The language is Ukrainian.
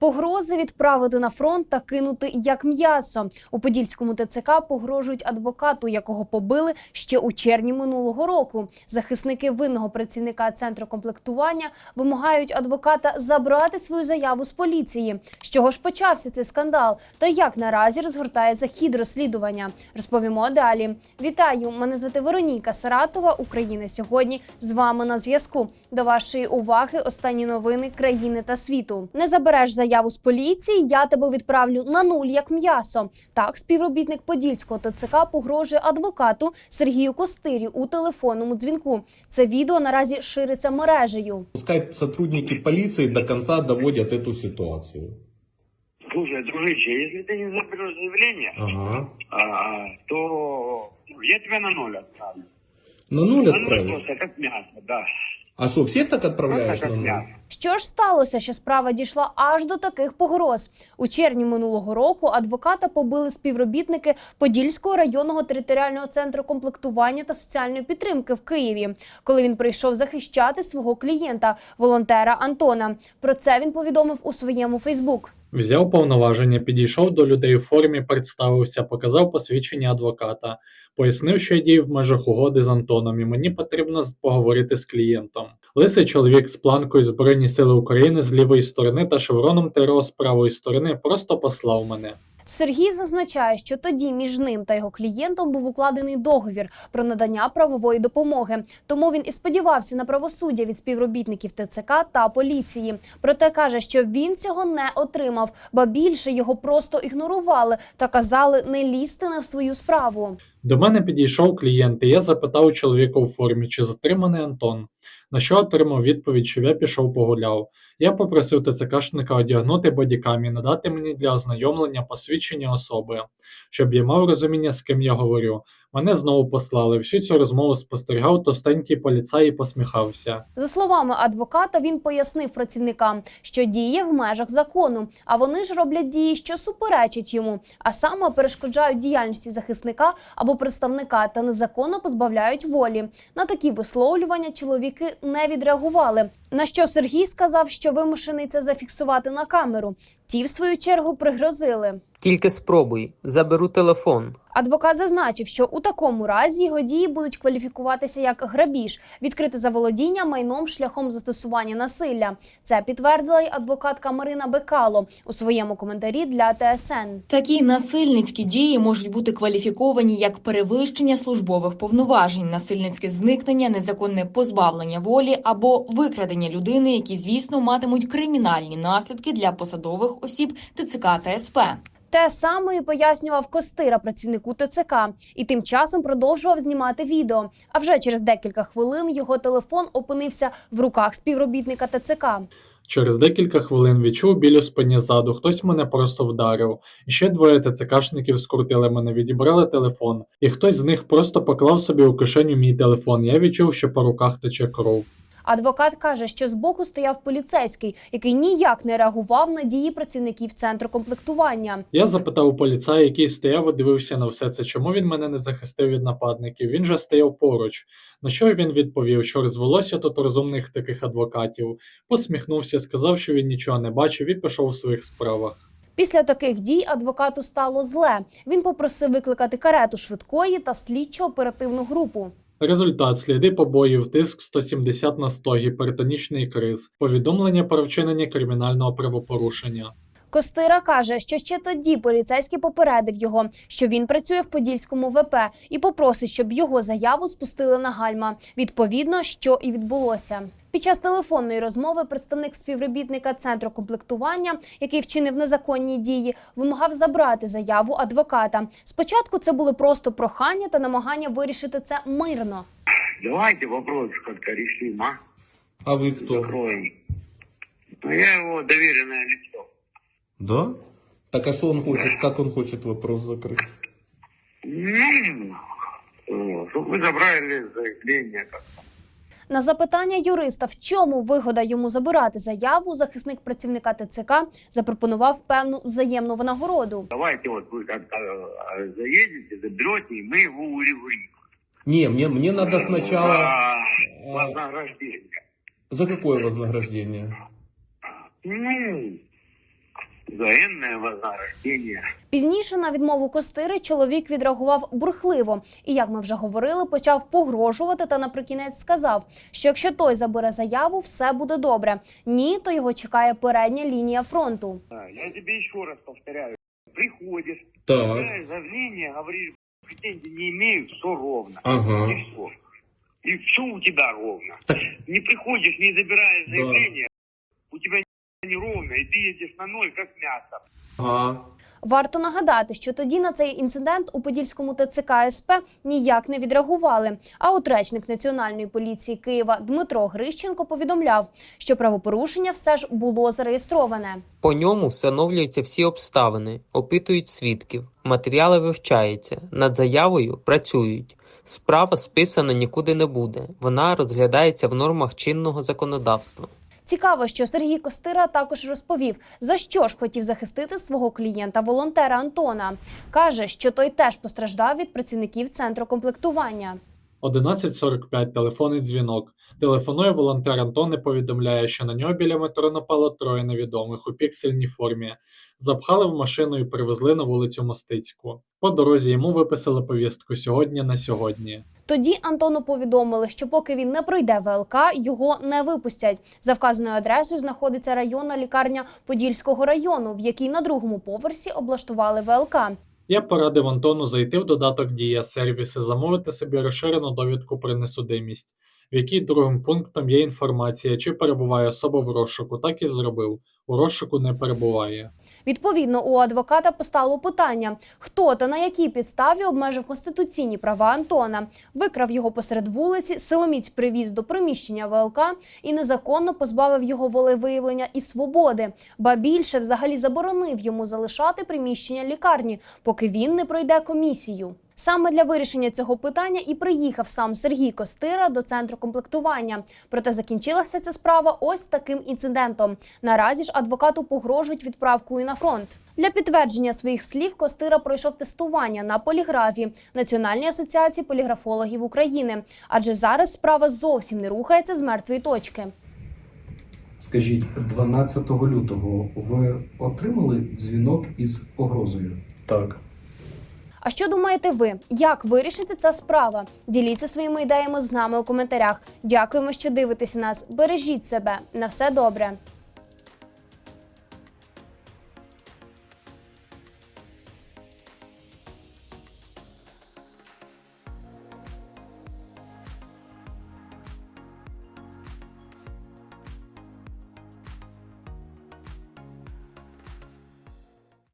Погрози відправити на фронт та кинути як м'ясо. У Подільському ТЦК погрожують адвокату, якого побили ще у червні минулого року. Захисники винного працівника центру комплектування вимагають адвоката забрати свою заяву з поліції. З чого ж почався цей скандал? Та як наразі розгортається хід розслідування? Розповімо далі. Вітаю! Мене звати Вероніка Саратова. Україна сьогодні з вами на зв'язку. До вашої уваги останні новини країни та світу. Не забереш заяву з поліції, я тебе відправлю на нуль як м'ясо. Так, співробітник Подільського ТЦК погрожує адвокату Сергію Костирі у телефонному дзвінку. Це відео наразі шириться мережею. Пускай сотрудники полиции до конца доводят эту ситуацию. Слушай, дружище, если ты не заберешь заявление, Ага. а, то я тебя на ноль отправлю. На нуль На ноль отправишь? просто как мясо, да. А что, всех так отправляешь Просто на как нуль? мясо. Що ж сталося, що справа дійшла аж до таких погроз? У червні минулого року адвоката побили співробітники Подільського районного територіального центру комплектування та соціальної підтримки в Києві, коли він прийшов захищати свого клієнта, волонтера Антона. Про це він повідомив у своєму Фейсбук. Взяв повноваження, підійшов до людей у формі, представився, показав посвідчення адвоката, пояснив, що я дію в межах угоди з Антоном, і мені потрібно поговорити з клієнтом. Лисий чоловік з планкою Збройні Сили України з лівої сторони та шевроном ТРО з правої сторони просто послав мене. Сергій зазначає, що тоді між ним та його клієнтом був укладений договір про надання правової допомоги. Тому він і сподівався на правосуддя від співробітників ТЦК та поліції. Проте каже, що він цього не отримав, ба більше його просто ігнорували та казали не лізти не в свою справу. До мене підійшов клієнт, і я запитав у чоловіка у формі, чи затриманий Антон. На що отримав відповідь, що я пішов погуляв. Я попросив ТЦКшника одягнути бодікам і надати мені для ознайомлення посвідчення особи, щоб я мав розуміння, з ким я говорю. Мене знову послали. Всю цю розмову спостерігав товстенький поліцай і посміхався. За словами адвоката, він пояснив працівникам, що діє в межах закону, а вони ж роблять дії, що суперечать йому, а саме перешкоджають діяльності захисника або представника та незаконно позбавляють волі. На такі висловлювання чоловіки не відреагували. На що Сергій сказав, що вимушений це зафіксувати на камеру. Ті, в свою чергу, пригрозили. Тільки спробуй, заберу телефон. Адвокат зазначив, що у такому разі його дії будуть кваліфікуватися як грабіж, відкрите заволодіння майном шляхом застосування насилля. Це підтвердила й адвокатка Марина Бекало у своєму коментарі для ТСН. Такі насильницькі дії можуть бути кваліфіковані як перевищення службових повноважень, насильницьке зникнення, незаконне позбавлення волі або викрадення людини, які, звісно, матимуть кримінальні наслідки для посадових осіб ТЦК та СП. Те саме і пояснював Костира працівнику ТЦК, і тим часом продовжував знімати відео. А вже через декілька хвилин його телефон опинився в руках співробітника ТЦК. Через декілька хвилин відчув біль спині ззаду, хтось мене просто вдарив. Ще двоє ТЦКшників скрутили мене, відібрали телефон, і хтось з них просто поклав собі у кишеню мій телефон. Я відчув, що по руках тече кров. Адвокат каже, що збоку стояв поліцейський, який ніяк не реагував на дії працівників центру комплектування. Я запитав у поліцая, який стояв і дивився на все це, чому він мене не захистив від нападників. Він же стояв поруч. На що він відповів, що розвелося тут розумних таких адвокатів, посміхнувся, сказав, що він нічого не бачив і пішов у своїх справах. Після таких дій адвокату стало зле. Він попросив викликати карету швидкої та слідчо оперативну групу. Результат сліди побоїв, тиск 170 на 100, гіпертонічний криз, повідомлення про вчинення кримінального правопорушення. Костира каже, що ще тоді поліцейський попередив його, що він працює в Подільському ВП і попросить, щоб його заяву спустили на гальма. Відповідно, що і відбулося. Під час телефонної розмови представник співробітника центру комплектування, який вчинив незаконні дії, вимагав забрати заяву адвоката. Спочатку це були просто прохання та намагання вирішити це мирно. Давайте вопрос как-то решим, а? А вы кто? Закроем. Ну, я его доверенное лицо. Да? Так а что он хочет? Как он хочет вопрос закрыть? Ну, чтобы вы забрали заявление. как На запитання юриста, в чому вигода йому забирати заяву, захисник працівника ТЦК запропонував певну взаємну винагороду. Давайте вот вы как-то э, заедете, заберете, и мы его урегулируем. Не, мне, мне надо сначала... А, а, Вознаграждение. За какое вознаграждение? Ну, взаимное вознаграждение. Пізніше на відмову Костири чоловік відреагував бурхливо і, як ми вже говорили, почав погрожувати та наприкінець сказав, що якщо той забере заяву, все буде добре. Ні, то його чекає передня лінія фронту. Я тебе еще раз повторяю. Приходишь, Так. собираешь заявление, говоришь, не имею, все ровно. Ага. И все. И все у тебя ровно. Не приходишь, не забираешь Да. заявление, у тебя неровно, и ты едешь на ноль, как мясо. Ага. Варто нагадати, що тоді на цей інцидент у Подільському ТЦК СП ніяк не відреагували. А от речник Національної поліції Києва Дмитро Грищенко повідомляв, що правопорушення все ж було зареєстроване. По ньому встановлюються всі обставини, опитують свідків, матеріали вивчаються, над заявою працюють. Справа списана нікуди не буде. Вона розглядається в нормах чинного законодавства. Цікаво, що Сергій Костира також розповів, за що ж хотів захистити свого клієнта-волонтера Антона. Каже, що той теж постраждав від працівників центру комплектування. 11.45 телефонний дзвінок. Телефонує волонтер Антон і повідомляє, що на нього біля метро напало троє невідомих у піксельній формі. Запхали в машину і привезли на вулицю Мостицьку. По дорозі йому виписали повістку сьогодні на сьогодні. Тоді Антону повідомили, що поки він не пройде ВЛК, його не випустять. За вказаною адресою знаходиться районна лікарня Подільського району, в якій на другому поверсі облаштували ВЛК. Я порадив Антону зайти в додаток Дія сервіс і замовити собі розширену довідку про несудимість, в якій другим пунктом є інформація, чи перебуває особа в розшуку. Так і зробив. У розшуку не перебуває. Відповідно, у адвоката постало питання: хто та на якій підставі обмежив конституційні права Антона, викрав його посеред вулиці, силоміць привіз до приміщення ВЛК і незаконно позбавив його волевиявлення і свободи, ба більше взагалі заборонив йому залишати приміщення лікарні, поки він не пройде комісію. Саме для вирішення цього питання і приїхав сам Сергій Костира до центру комплектування. Проте закінчилася ця справа ось таким інцидентом. Наразі ж адвокату погрожують відправкою на фронт. Для підтвердження своїх слів Костира пройшов тестування на поліграфі Національній асоціації поліграфологів України, адже зараз справа зовсім не рухається з мертвої точки. Скажіть, 12 лютого ви отримали дзвінок із погрозою? Так. А що думаєте ви? Як вирішиться ця справа? Діліться своїми ідеями з нами у коментарях. Дякуємо, що дивитеся нас. Бережіть себе. На все добре.